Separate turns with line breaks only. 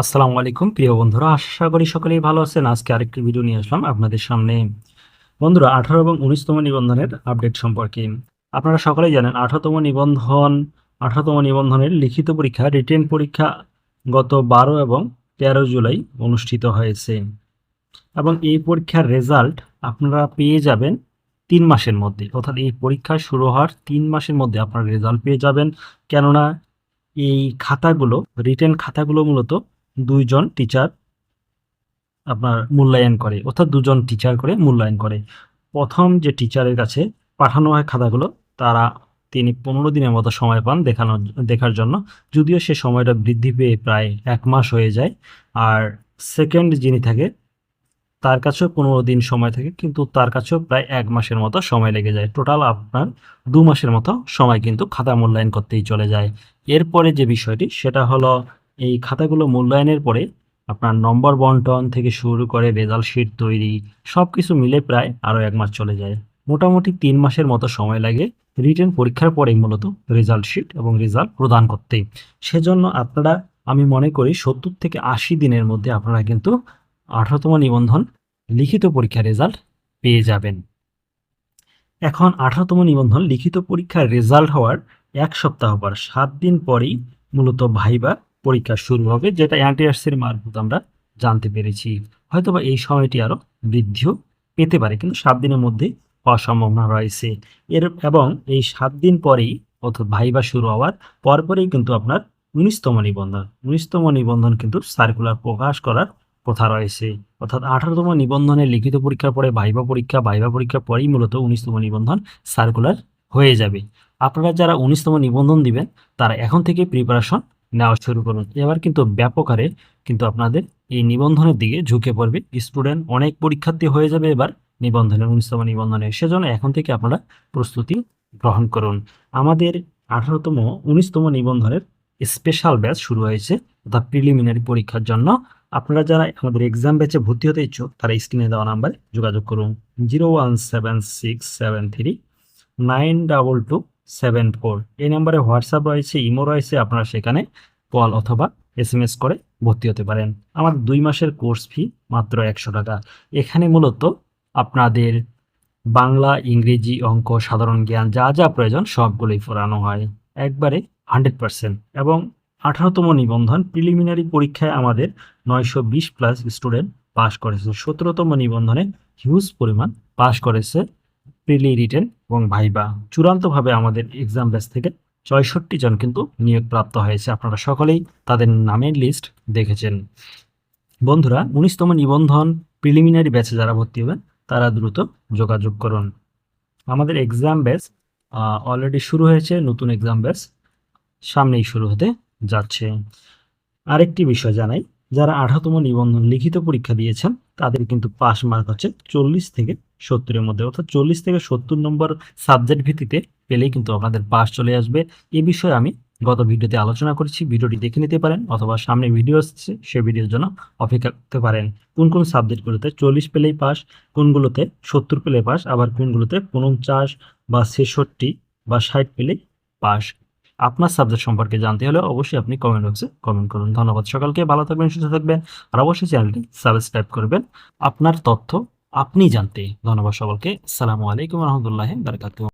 আসসালামু আলাইকুম, প্রিয় বন্ধুরা। আশা করি সকলেই ভালো আছেন। আজকে আরেকটি ভিডিও নিয়ে আসলাম আপনাদের সামনে। বন্ধুরা, আঠারো এবং উনিশতম নিবন্ধনের আপডেট সম্পর্কে। আপনারা সকলেই জানেন, আঠারোতম নিবন্ধন, আঠারোতম নিবন্ধনের লিখিত পরীক্ষা রিটেন পরীক্ষা গত বারো এবং তেরো জুলাই অনুষ্ঠিত হয়েছে। এবং এই পরীক্ষার রেজাল্ট আপনারা পেয়ে যাবেন তিন মাসের মধ্যে। অর্থাৎ এই পরীক্ষা শুরু হওয়ার তিন মাসের মধ্যে আপনারা রেজাল্ট পেয়ে যাবেন। কেননা এই খাতাগুলো রিটেন খাতাগুলো মূলত দুইজন টিচার আপনার মূল্যায়ন করে, অর্থাৎ দুজন টিচার করে মূল্যায়ন করে। প্রথম যে টিচারের কাছে পাঠানো হয় খাতাগুলো, তারা তিনি পনেরো দিনের মতো সময় পান দেখানো, দেখার জন্য। যদিও সে সময়টা বৃদ্ধি পেয়ে প্রায় এক মাস হয়ে যায়। আর সেকেন্ড যিনি থাকে, তার কাছেও পনেরো দিন সময় থাকে, কিন্তু তার কাছেও প্রায় এক মাসের মতো সময় লেগে যায়। টোটাল আপনার দু মাসের মতো সময় কিন্তু খাতা মূল্যায়ন করতেই চলে যায়। এরপরে যে বিষয়টি, সেটা হলো এই খাতাগুলো মূল্যায়নের পরে আপনার নম্বর বন্টন থেকে শুরু করে রেজাল্ট শিট তৈরি সব কিছু মিলে প্রায় আরও এক মাস চলে যায়। মোটামুটি তিন মাসের মতো সময় লাগে রিটেন পরীক্ষার পরেই মূলত রেজাল্ট শিট এবং রেজাল্ট প্রদান করতে। সেজন্য আপনারা, আমি মনে করি সত্তর থেকে আশি দিনের মধ্যে আপনারা কিন্তু আঠারোতম নিবন্ধন লিখিত পরীক্ষার রেজাল্ট পেয়ে যাবেন। এখন আঠারোতম নিবন্ধন লিখিত পরীক্ষার রেজাল্ট হওয়ার এক সপ্তাহ পর, সাত দিন পরেই মূলত ভাইবা পরীক্ষা শুরু হবে, যেটা অ্যান্টিআরসির মারফত আমরা জানতে পেরেছি। হয়তোবা এই সময়টি আরও বৃদ্ধিও পেতে পারে, কিন্তু সাত দিনের মধ্যে হওয়ার সম্ভাবনা রয়েছে। এর এবং এই সাত দিন পরেই অর্থাৎ ভাইবা শুরু হওয়ার পরপরেই কিন্তু আপনার উনিশতম নিবন্ধন। উনিশতম নিবন্ধন কিন্তু সার্কুলার প্রকাশ করার কথা রয়েছে। অর্থাৎ আঠারোতম নিবন্ধনের লিখিত পরীক্ষার পরে ভাইবা পরীক্ষা, ভাইবা পরীক্ষার পরেই মূলত উনিশতম নিবন্ধন সার্কুলার হয়ে যাবে। আপনারা যারা উনিশতম নিবন্ধন দিবেন, তারা এখন থেকে প্রিপারেশন নেওয়া শুরু করুন। এবার কিন্তু ব্যাপক হারে কিন্তু আপনাদের এই নিবন্ধনের দিকে ঝুঁকে পড়বে। স্টুডেন্ট অনেক পরীক্ষার্থী হয়ে যাবে এবার নিবন্ধনের, উনিশতম নিবন্ধনে সেজন্য এখন থেকে আপনারা প্রস্তুতি গ্রহণ করুন। আমাদের আঠারোতম, উনিশতম নিবন্ধনের স্পেশাল ব্যাচ শুরু হয়েছে, অর্থাৎ প্রিলিমিনারি পরীক্ষার জন্য। আপনারা যারা আমাদের এক্সাম ব্যাচে ভর্তি হতে ইচ্ছুক, তারা স্ক্রিনে দেওয়া নাম্বারে যোগাযোগ করুন। Zero one seven six seven three nine double two seven four এই নাম্বারে হোয়াটসঅ্যাপ রয়েছে, ইমো রয়েছে, আপনারা সেখানে কল অথবা এস করে ভর্তি হতে পারেন। আমার দুই মাসের কোর্স ফি মাত্র একশো টাকা। এখানে মূলত আপনাদের বাংলা, ইংরেজি, অঙ্ক, সাধারণ জ্ঞান, যা যা প্রয়োজন সবগুলোই পড়ানো হয়। একবারে হান্ড্রেড পার্সেন্ট। এবং আঠারোতম নিবন্ধন প্রিলিমিনারি পরীক্ষায় আমাদের নয়শো বিশ প্লাস স্টুডেন্ট পাশ করেছে। সতেরোতম নিবন্ধনে হিউজ পরিমাণ পাশ করেছে প্রিলি রিটেন এবং ভাইবা চূড়ান্তভাবে আমাদের এক্সাম ব্যাচ থেকে ছয়ষট্টি জন কিন্তু নিয়োগপ্রাপ্ত হয়েছে। আপনারা সকলেই তাদের নামের লিস্ট দেখেছেন। বন্ধুরা, উনিশতম নিবন্ধন প্রিলিমিনারি ব্যাচে যারা ভর্তি হবেন, তারা দ্রুত যোগাযোগ করুন। আমাদের এক্সাম ব্যাচ অলরেডি শুরু হয়েছে, নতুন এক্সাম ব্যাচ সামনেই শুরু হতে যাচ্ছে। আরেকটি বিষয় জানাই যারা আঠারোতম নিবন্ধন লিখিত পরীক্ষা দিয়েছেন, তাদের কিন্তু পাস মার্ক হচ্ছে চল্লিশ থেকে সত্তরের মধ্যে। অর্থাৎ চল্লিশ থেকে সত্তর নম্বর সাবজেক্ট ভিত্তিতে পেলেই কিন্তু আপনাদের পাস চলে আসবে। এ বিষয়ে আমি গত ভিডিওতে আলোচনা করেছি। ভিডিওটি দেখে নিতে পারেন অথবা সামনে ভিডিও আসছে, সে ভিডিওর জন্য অপেক্ষা করতে পারেন। কোন কোন সাবজেক্টগুলোতে চল্লিশ পেলেই পাস কোনগুলোতে সত্তর পেলে পাস আবার কোনগুলোতে পঞ্চাশ বা ছেষট্টি বা ষাট পেলেই পাস আপনার সাবজেক্ট সম্পর্কে জানতে হলে অবশ্যই আপনি কমেন্ট বক্সে কমেন্ট করুন। ধন্যবাদ সকালকে, ভালো থাকবেন, সুস্থ থাকবেন, আর অবশ্যই চ্যানেলটি সাবস্ক্রাইব করবেন। আপনার তথ্য আপনি জানতে। ধন্যবাদ সকলকে। সালামু আলাইকুম রহমতুল্লাহ বারকাতুহ।